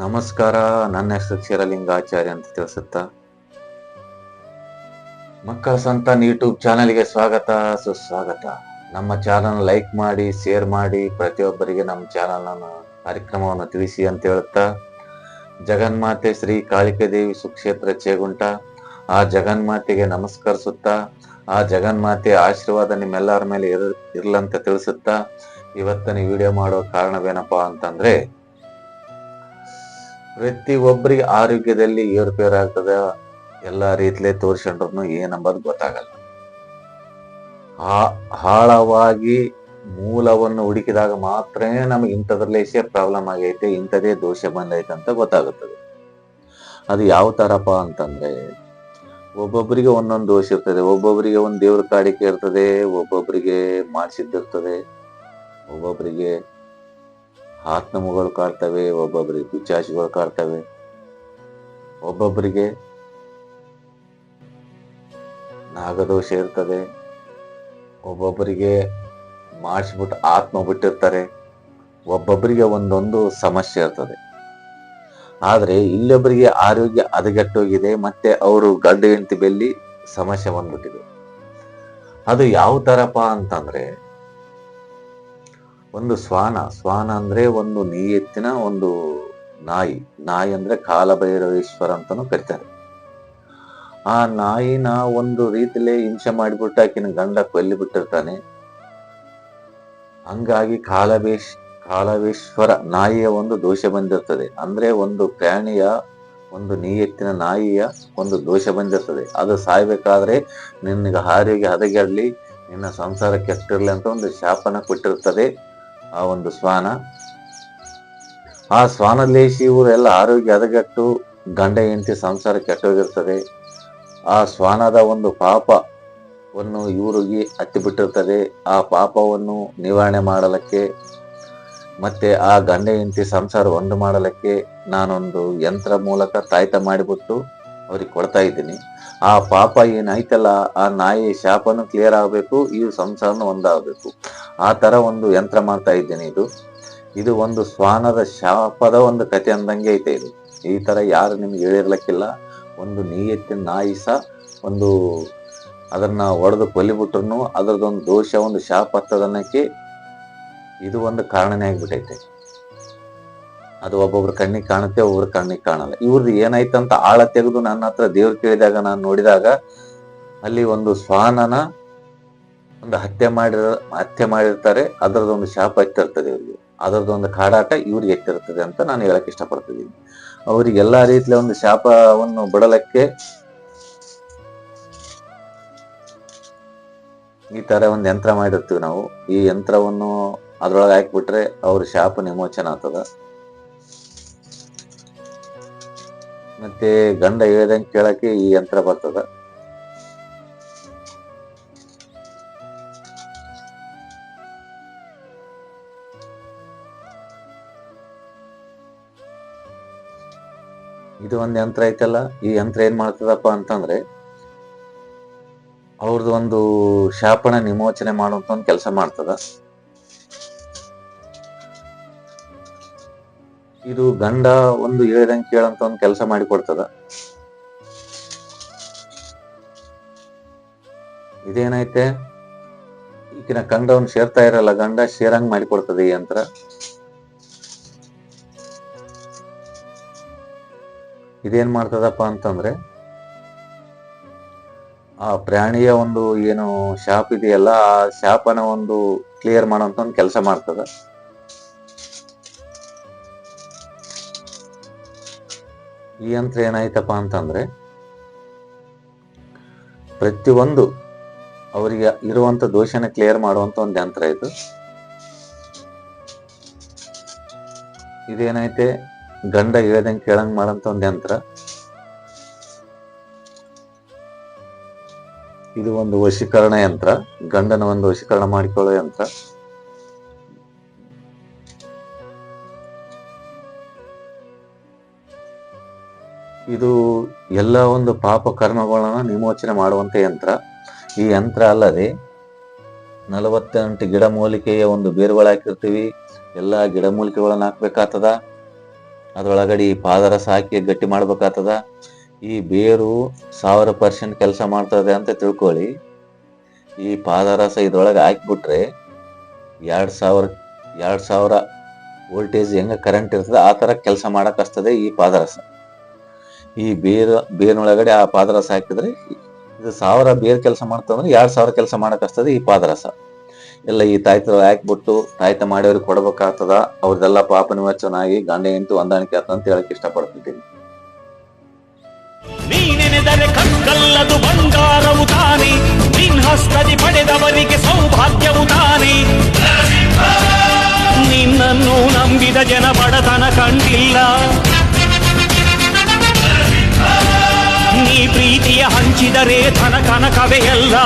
ನಮಸ್ಕಾರ, ನನ್ನ ಹೆಸರು ಕ್ಷೀರಲಿಂಗಾಚಾರ್ಯ ಅಂತ ತಿಳಿಸುತ್ತಾ? ಮಕ್ಕಳ ಸಂತಾನ್ ಯೂಟ್ಯೂಬ್ ಚಾನೆಲ್ಗೆ ಸ್ವಾಗತ, ಸುಸ್ವಾಗತ. ನಮ್ಮ ಚಾನಲ್ ಲೈಕ್ ಮಾಡಿ, ಶೇರ್ ಮಾಡಿ, ಪ್ರತಿಯೊಬ್ಬರಿಗೆ ನಮ್ಮ ಚಾನಲ್ ಕಾರ್ಯಕ್ರಮವನ್ನು ತಿಳಿಸಿ ಅಂತ ಹೇಳುತ್ತಾ? ಜಗನ್ಮಾತೆ ಶ್ರೀ ಕಾಳಿಕೆ ದೇವಿ ಸುಕ್ಷೇತ್ರ ಚೇಗುಂಟ, ಆ ಜಗನ್ಮಾತೆಗೆ ನಮಸ್ಕರಿಸುತ್ತಾ? ಆ ಜಗನ್ಮಾತೆ ಆಶೀರ್ವಾದ ನಿಮ್ಮೆಲ್ಲರ ಮೇಲೆ ಇರ್, ಇರ್ಲಂತ ತಿಳಿಸುತ್ತಾ? ಇವತ್ತಿನ ವಿಡಿಯೋ ಮಾಡೋ ಕಾರಣವೇನಪ್ಪ ಅಂತಂದ್ರೆ ಪ್ರತಿ ಒಬ್ಬರಿಗೆ ಆರೋಗ್ಯದಲ್ಲಿ ಏರುಪೇರು ಆಗ್ತದ ಎಲ್ಲ ರೀತಿಲೇ ತೋರಿಸ್ಕೊಂಡ್ರು ಏನಂಬುದು ಗೊತ್ತಾಗಲ್ಲ. ಆ- ಆಳವಾಗಿ ಮೂಲವನ್ನು ಹುಡುಕಿದಾಗ ಮಾತ್ರ ನಮಗೆ ಇಂಥದ್ರಲ್ಲೇಸೇ ಪ್ರಾಬ್ಲಮ್ ಆಗೈತೆ ಇಂಥದೇ ದೋಷ ಬಂದೈತೆ ಅಂತ ಗೊತ್ತಾಗುತ್ತದೆ. ಅದು ಯಾವ ಥರಪ್ಪ ಅಂತಂದ್ರೆ, ಒಬ್ಬೊಬ್ಬರಿಗೆ ಒಂದೊಂದು ದೋಷ ಇರ್ತದೆ, ಒಬ್ಬೊಬ್ಬರಿಗೆ ಒಂದು ದೇವ್ರ ಕಾಡಿಕೆ ಇರ್ತದೆ, ಒಬ್ಬೊಬ್ಬರಿಗೆ ಮಾಡಿಸಿದ್ದಿರ್ತದೆ ಒಬ್ಬೊಬ್ಬರಿಗೆ ಆತ್ಮಗಳು ಕಾಡ್ತವೆ ಒಬ್ಬೊಬ್ಬರಿಗೆ ಪಿಚ್ಚಾಶಿಗಳು ಕಾಡ್ತವೆ ಒಬ್ಬೊಬ್ಬರಿಗೆ ನಾಗದೋಷ ಇರ್ತದೆ. ಒಬ್ಬೊಬ್ಬರಿಗೆ ಮಾಡಿಸ್ಬಿಟ್ಟು ಆತ್ಮ ಬಿಟ್ಟಿರ್ತಾರೆ. ಒಬ್ಬೊಬ್ಬರಿಗೆ ಒಂದೊಂದು ಸಮಸ್ಯೆ ಇರ್ತದೆ. ಆದರೆ ಇಲ್ಲೊಬ್ಬರಿಗೆ ಆರೋಗ್ಯ ಹದಗೆಟ್ಟೋಗಿದೆ, ಮತ್ತೆ ಅವರು ಗಂಡು ಹೆಂಡತಿ ಬೆಲ್ಲಿ ಸಮಸ್ಯೆ ಬಂದ್ಬಿಟ್ಟಿದೆ. ಅದು ಯಾವ ಥರಪ್ಪ ಅಂತಂದ್ರೆ ಒಂದು ಶ್ವಾನ ಶ್ವಾನ ಅಂದ್ರೆ ಒಂದು ನಿಯತ್ತಿನ ಒಂದು ನಾಯಿ. ನಾಯಿ ಅಂದ್ರೆ ಕಾಲಭೈರವೇಶ್ವರ ಅಂತಾನು ಕರಿತಾರೆ. ಆ ನಾಯಿನ ಒಂದು ರೀತಿಲೇ ಹಿಂಸೆ ಮಾಡಿಬಿಟ್ಟು ಆಕಿನ ಗಂಡ ಕೊಲ್ಲಿ ಬಿಟ್ಟಿರ್ತಾನೆ. ಹಂಗಾಗಿ ಕಾಲಭೇಶ್ ಕಾಲವೇಶ್ವರ ನಾಯಿಯ ಒಂದು ದೋಷ ಬಂದಿರ್ತದೆ. ಅಂದ್ರೆ ಒಂದು ಪ್ರಾಣಿಯ, ಒಂದು ನಿಯತ್ತಿನ ನಾಯಿಯ ಒಂದು ದೋಷ ಬಂದಿರ್ತದೆ. ಅದು ಸಾಯ್ಬೇಕಾದ್ರೆ ನಿನಗೆ ಹಾರಿಗೆ ಹದಗೆಡ್ಲಿ, ನಿನ್ನ ಸಂಸಾರ ಕೆಟ್ಟಿರ್ಲಿ ಅಂತ ಒಂದು ಶಾಪನ ಕೊಟ್ಟಿರ್ತದೆ. ಆ ಒಂದು ಶ್ವಾನ. ಆ ಶ್ವಾನಲೇಶಿ ಇವರೆಲ್ಲ ಆರೋಗ್ಯ ಹದಗೆಟ್ಟು, ಗಂಡ, ಹೆಂಡತಿ ಸಂಸಾರ ಕೆಟ್ಟೋಗಿರ್ತದೆ. ಆ ಶ್ವಾನದ ಒಂದು ಪಾಪವನ್ನು ಇವರಿಗೆ ಹತ್ತಿ ಬಿಟ್ಟಿರ್ತದೆ ಆ ಪಾಪವನ್ನು ನಿವಾರಣೆ ಮಾಡಲಿಕ್ಕೆ ಮತ್ತೆ ಆ ಗಂಡ, ಹೆಂಡತಿ ಸಂಸಾರ ಒಂದು ಮಾಡಲಿಕ್ಕೆ ನಾನೊಂದು ಯಂತ್ರ ಮೂಲಕ ತಾಯ್ತ ಮಾಡಿಬಿಟ್ಟು ಅವ್ರಿಗೆ ಕೊಡ್ತಾ ಇದ್ದೀನಿ. ಆ ಪಾಪ ಏನಾಯ್ತಲ್ಲ, ಆ ನಾಯಿ ಶಾಪನು ಕ್ಲಿಯರ್ ಆಗಬೇಕು, ಈ ಸಂಸಾರನು ಒಂದಾಗಬೇಕು. ಆ ಥರ ಒಂದು ಯಂತ್ರ ಮಾಡ್ತಾ ಇದ್ದೀನಿ ಇದು. ಇದು ಒಂದು ಶ್ವಾನದ ಶಾಪದ ಒಂದು ಕತೆ ಅಂದಂಗೆ ಐತೆ ಇದು. ಈ ಥರ ಯಾರು ನಿಮ್ಗೆ ಹೇಳಿರ್ಲಕ್ಕಿಲ್ಲ. ಒಂದು ನಿಯತ್ತಿನ ನಾಯಿ ಸಹ ಒಂದು ಅದನ್ನ ಒಡೆದು ಕೊಲ್ಲಿಬಿಟ್ರು ಅದರದೊಂದು ದೋಷ, ಒಂದು ಶಾಪ ಹತ್ತದನ್ನಕ್ಕೆ ಇದು ಒಂದು ಕಾರಣನೇ ಆಗ್ಬಿಟ್ಟೈತೆ ಅದು ಒಬ್ಬೊಬ್ರ ಕಣ್ಣಿಗೆ ಕಾಣುತ್ತೆ, ಒಬ್ಬೊಬ್ರ ಕಣ್ಣಿಗೆ ಕಾಣಲ್ಲ. ಇವ್ರದ್ದು ಏನಾಯ್ತಂತ ಆಳ ತೆಗೆದು ನನ್ನ ಹತ್ರ ದೇವ್ರು ಕೇಳಿದಾಗ ನಾನು ನೋಡಿದಾಗ ಅಲ್ಲಿ ಒಂದು ಶ್ವಾನನ ಒಂದು ಹತ್ಯೆ ಮಾಡಿರ, ಹತ್ಯೆ ಮಾಡಿರ್ತಾರೆ, ಅದರದೊಂದು ಶಾಪ ಎತ್ತಿರ್ತದೆ ಇವ್ರಿಗೆ. ಅದರದೊಂದು ಕಾಡಾಟ ಇವ್ರಿಗೆ ಎತ್ತಿರ್ತದೆ ಅಂತ ನಾನು ಹೇಳಕ್ ಇಷ್ಟಪಡ್ತಿದ್ದೀನಿ. ಅವರಿಗೆ ಎಲ್ಲಾ ರೀತಿಯ ಒಂದು ಶಾಪವನ್ನು ಬಿಡಲಕ್ಕೆ ಈ ತರ ಒಂದು ಯಂತ್ರ ಮಾಡಿರ್ತೀವಿ ನಾವು. ಈ ಯಂತ್ರವನ್ನು ಅದ್ರೊಳಗೆ ಹಾಕ್ಬಿಟ್ರೆ ಅವ್ರ ಶಾಪ ವಿಮೋಚನ ಆಗ್ತದ. ಮತ್ತೆ ಗಂಡ ಹೇಳ್ದಂಗೆ ಕೇಳಕ್ಕೆ ಈ ಯಂತ್ರ ಬರ್ತದ. ಇದು ಒಂದು ಯಂತ್ರ ಐತಲ್ಲ, ಈ ಯಂತ್ರ ಏನ್ ಮಾಡ್ತದಪ್ಪ ಅಂತಂದ್ರೆ ಅವ್ರದ್ದು ಒಂದು ಶಾಪನ ನಿಮೋಚನೆ ಮಾಡುವಂತ ಒಂದು ಕೆಲಸ ಮಾಡ್ತದ. ಇದು ಗಂಡ ಒಂದು ಹೇಳಿದಂಗೆ ಕೇಳಂತ ಒಂದು ಕೆಲಸ ಮಾಡಿ ಕೊಡ್ತದ. ಇದೇನೈತೆ? ಈಗಿನ ಕಂಡವನ್ ಸೇರ್ತಾ ಇರಲ್ಲ, ಗಂಡ ಸೇರಂಗ್ ಮಾಡಿ ಕೊಡ್ತದೆ ಈ ಯಂತ್ರ. ಇದೇನ್ ಮಾಡ್ತದಪ್ಪ ಅಂತಂದ್ರೆ, ಆ ಪ್ರಾಣಿಯ ಒಂದು ಏನು ಶಾಪ್ ಇದೆಯಲ್ಲ, ಆ ಶಾಪನ ಒಂದು ಕ್ಲಿಯರ್ ಮಾಡೋಂತ ಒಂದು ಕೆಲಸ ಮಾಡ್ತದ. ಈ ಯಂತ್ರ ಏನಾಯ್ತಪ್ಪ ಅಂತಂದ್ರೆ ಪ್ರತಿಯೊಂದು ಅವರಿಗೆ ಇರುವಂತ ದೋಷನ ಕ್ಲಿಯರ್ ಮಾಡುವಂತ ಒಂದು ಯಂತ್ರ ಇದು. ಇದೇನೈತೆ? ಗಂಡ ಹೇಳ್ದಂಗೆ ಕೇಳಂಗ್ ಮಾಡಂತ ಒಂದು ಯಂತ್ರ. ಇದು ಒಂದು ವಶೀಕರಣ ಯಂತ್ರ. ಗಂಡನ ಒಂದು ವಶೀಕರಣ ಮಾಡಿಕೊಳ್ಳೋ ಯಂತ್ರ. ಇದು ಎಲ್ಲ ಒಂದು ಪಾಪ ಕರ್ಮಗಳನ್ನು ವಿಮೋಚನೆ ಮಾಡುವಂತ ಯಂತ್ರ. ಈ ಯಂತ್ರ ಅಲ್ಲದೆ ನಲವತ್ತೆಂಟು ಗಿಡ ಮೂಲಿಕೆಯ ಒಂದು ಬೇರುಗಳು ಹಾಕಿರ್ತೀವಿ. ಎಲ್ಲಾ ಗಿಡಮೂಲಿಕೆಗಳನ್ನ ಹಾಕ್ಬೇಕಾಗ್ತದ. ಅದರೊಳಗಡೆ ಈ ಪಾದರಸ ಹಾಕಿ ಗಟ್ಟಿ ಮಾಡ್ಬೇಕಾಗ್ತದ. ಈ ಬೇರು ಸಾವಿರ ಪರ್ಸೆಂಟ್ ಕೆಲಸ ಮಾಡ್ತದೆ ಅಂತ ತಿಳ್ಕೊಳ್ಳಿ. ಈ ಪಾದರಸ ಇದ್ರೊಳಗೆ ಹಾಕಿಬಿಟ್ರೆ ಎರಡು ಸಾವಿರ ಎರಡು ಸಾವಿರ ವೋಲ್ಟೇಜ್ ಹೆಂಗೆ ಕರೆಂಟ್ ಇರ್ತದೆ, ಆ ಥರ ಕೆಲಸ ಮಾಡೋಕ್ಕಸ್ತದೆ ಈ ಪಾದರಸ. ಈ ಬೇರು, ಬೇರಿನೊಳಗಡೆ ಆ ಪಾದರಸ ಹಾಕಿದ್ರೆ ಇದು ಸಾವಿರ ಬೇರ್ ಕೆಲಸ ಮಾಡ್ತಂದ್ರೆ ಎರಡು ಸಾವಿರ ಕೆಲಸ ಮಾಡಕ್ಕಸ್ತದೆ ಈ ಪಾದರಸ. ಎಲ್ಲ ಈ ತಾಯ್ತ ಹಾಕ್ಬಿಟ್ಟು ತಾಯ್ತ ಮಾಡಿಯವ್ರಿಗೆ ಕೊಡ್ಬೇಕಾಗ್ತದ, ಅವ್ರದೆಲ್ಲ ಪಾಪ ನಿವಚನಾಗಿ ಗಂಡ ಎಂಟು ಹೊಂದಾಣಿಕೆ ಆತ ಅಂತ ಹೇಳಕ್ ಇಷ್ಟಪಡ್ತಿದ್ದೀನಿ. ಕಲ್ಲದು ಬಂಗಾರವು ತಾನೆ, ನಿನ್ ಹಸ್ತದಿ ಪಡೆದವರಿಗೆ ಸೌಭಾಗ್ಯವು ತಾನೆ. ನಿನ್ನನ್ನು ನಂಬಿದ ಜನ ಬಡತನ ಕಂಡಿಲ್ಲ. ಪ್ರೀತಿಯ ಹಂಚಿದರೆ ಧನ ಕನಕವೇ ಎಲ್ಲ